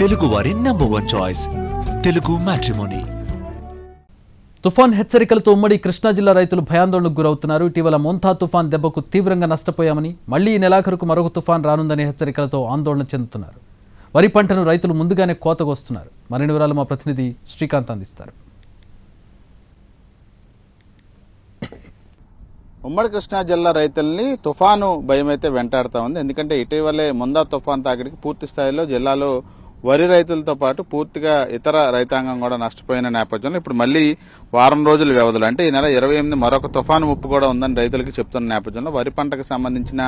తెలుగువారి number one choice Telugu matrimony తుఫాన్ హెచ్చరికలతో ఉమ్మడి కృష్ణా జిల్లా రైతులు భయాందోళనకు గురవుతున్నారు. ఇటీవల మోంతా తుఫాన్ దెబ్బకు తీవ్రంగా నష్టపోయామని మళ్ళీ ఈ నెలాఖరుకు మరొక తుఫాన్ రానుందనే హెచ్చరికలతో ఆందోళన చెందుతున్నారు. వరి పంటను రైతులు ముందుగానే కోతకొస్తున్నారు మరిన్ని వివరాలు మా ప్రతినిధి శ్రీకాంత్ అందిస్తారు. ఉమ్మడి కృష్ణా జిల్లా రైతుల్ని తుఫాను భయం అయితే వెంటాడుతా ఉంది. ఎందుకంటే ఇటీవలే ముందా తుఫాన్ తాకిడికి పూర్తి స్థాయిలో జిల్లాలో వరి రైతులతో పాటు పూర్తిగా ఇతర రైతాంగం కూడా నష్టపోయిన నేపథ్యంలో ఇప్పుడు మళ్ళీ వారం రోజుల వ్యవధిలో. అంటే ఈ నెల ఇరవై ఎనిమిది మరొక తుఫాను ముప్పు కూడా ఉందని రైతులకి చెప్తున్న నేపథ్యంలో వరి పంటకు సంబంధించిన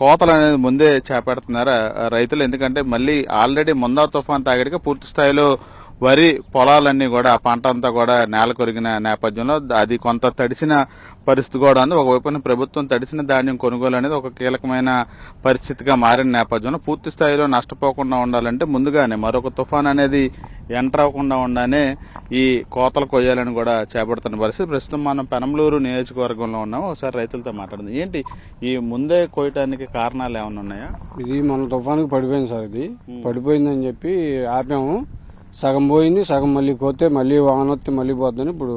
కోతలు అనేది ముందే చేపడుతున్నారు రైతులు. ఎందుకంటే మళ్ళీ ఆల్రెడీ ముందా తుఫాన్ తాగడిగా పూర్తి స్థాయిలో వరి పొలాలన్నీ కూడా ఆ పంట అంతా కూడా నేల కొరిగిన నేపథ్యంలో అది కొంత తడిసిన పరిస్థితి కూడా ఉంది. ఒకవైపున ప్రభుత్వం తడిసిన ధాన్యం కొనుగోలు అనేది ఒక కీలకమైన పరిస్థితిగా మారిన నేపథ్యంలో పూర్తి స్థాయిలో నష్టపోకుండా ఉండాలంటే ముందుగానే మరొక తుఫాన్ అనేది ఎంటర్ అవ్వకుండా ఉండనే ఈ కోతలు కొయ్యాలని కూడా చేపడుతున్న పరిస్థితి. ప్రస్తుతం మనం పెనంలూరు నియోజకవర్గంలో ఉన్నాము. ఒకసారి రైతులతో మాట్లాడింది. ఏంటి ఈ ముందే కోయటానికి కారణాలు ఏమైనా ఉన్నాయా? ఇది మన తుఫానుకి పడిపోయింది సార్ ఇది. పడిపోయిందని చెప్పి ఆపాము. సగం పోయింది సగం మళ్ళీ కోతే మళ్ళీ వాన వస్తే మళ్ళీ పోద్దని ఇప్పుడు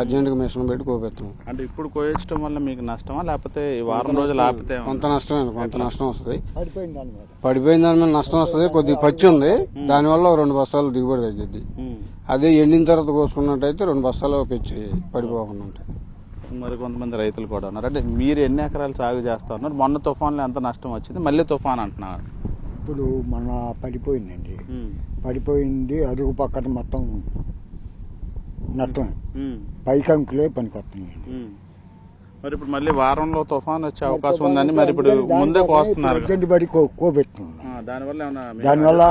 అర్జెంటుగా మిషన్ పెట్టి కోపెత్తాం. అంటే ఇప్పుడు కోయించడం వల్ల మీకు నష్టమా? లేకపోతే ఈ వారం రోజులు ఆపితే? కొంత నష్టమే కొంత నష్టం వస్తుంది. పడిపోయిన దాని మీద నష్టం వస్తుంది కొద్దిగా పచ్చి ఉంది. దానివల్ల రెండు బస్తాలు దిగుబడి తగ్గిద్ది. అదే ఎండిన తర్వాత కోసుకున్నట్టయితే రెండు బస్తాలు పెంచి పడిపోకుండా ఉంటాయి. మరి కొంతమంది రైతులు కూడా ఉన్నారు అంటే మీరు ఎన్ని ఎకరాలు సాగు చేస్తా ఉన్నారు? మొన్న తుఫాన్లో ఎంత నష్టం వచ్చింది? మళ్ళీ తుఫాన్ అంటున్నారు. ఇప్పుడు మన పడిపోయిందండి పడిపోయింది అడుగు పక్కన మొత్తం నష్టం పైకి అంకులే పనికొస్తున్నాయండి మరి ఇప్పుడు మళ్ళీ వారంలో తుఫాన్ వచ్చే అవకాశం ఉందని మరి ఇప్పుడు ముందే కోస్తున్నారు. అర్జెంట్ పడి కో- కోబెట్టుకున్నాం ఆ, దానివల్ల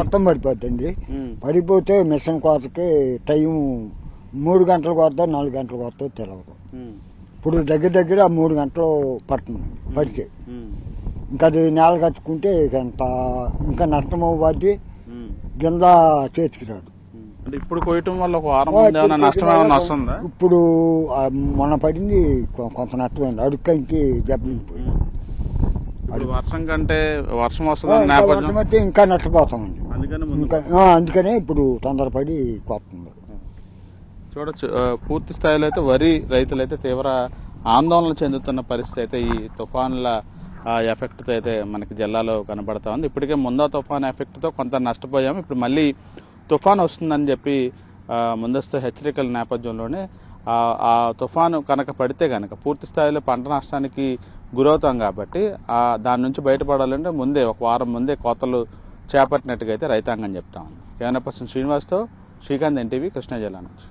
మొత్తం పడిపోద్దండి. పడిపోతే మిషన్ కోతకి టైం మూడు గంటలు కోద్దా నాలుగు గంటలు కోద్దా తెలియదు ఇప్పుడు దగ్గర దగ్గర మూడు గంటలు పడుతుందండి. పడితే. ఇంకా అది నేల కట్టుకుంటే ఇక ఎంత ఇంకా నష్టం అవ్వద్ది. కింద చేతికి రాదు అంటే ఇప్పుడు కోయటం వల్ల ఒక వారం ముందు ఏమైనా నష్టం ఏమైనా వస్తుందా? ఇప్పుడు ఆ మొన్న పడింది కొ- కొంత నష్టమైంది. అడుక్కంకి దెబ్బతిండిపోయింది ఇప్పుడు వర్షం కంటే వర్షం వస్తుందని నేపథ్యం? అయితే ఇంకా నష్టపోతామండి. అందుకని ముందు ఇంకా ఆ, అందుకనే ఇప్పుడు తొందరపడి కొత్తుంది. చూడొచ్చు. ఆ, పూర్తి స్థాయిలో అయితే వరి రైతులు అయితే తీవ్ర ఆందోళన చెందుతున్న పరిస్థితి అయితే ఈ తుఫాన్ల ఆ, ఎఫెక్ట్తో అయితే మనకి జిల్లాలో కనబడతా ఉంది. ఇప్పటికే ముందా తుఫాన్ ఎఫెక్ట్తో కొంత నష్టపోయాము. ఇప్పుడు మళ్ళీ తుఫాన్ వస్తుందని చెప్పి ముందస్తు హెచ్చరికల నేపథ్యంలోనే ఆ, తుఫాను కనుక పడితే కనుక పూర్తి స్థాయిలో పంట నష్టానికి గురవుతాం కాబట్టి దాని నుంచి బయటపడాలంటే ముందే ఒక వారం ముందే కోతలు చేపట్టినట్టుగా అయితే రైతాంగం చెప్తా ఉంది. కేవలం పర్సన్ శ్రీనివాస్తో శ్రీకాంత్ ఎన్టీవీ కృష్ణా జిల్లా నుంచి.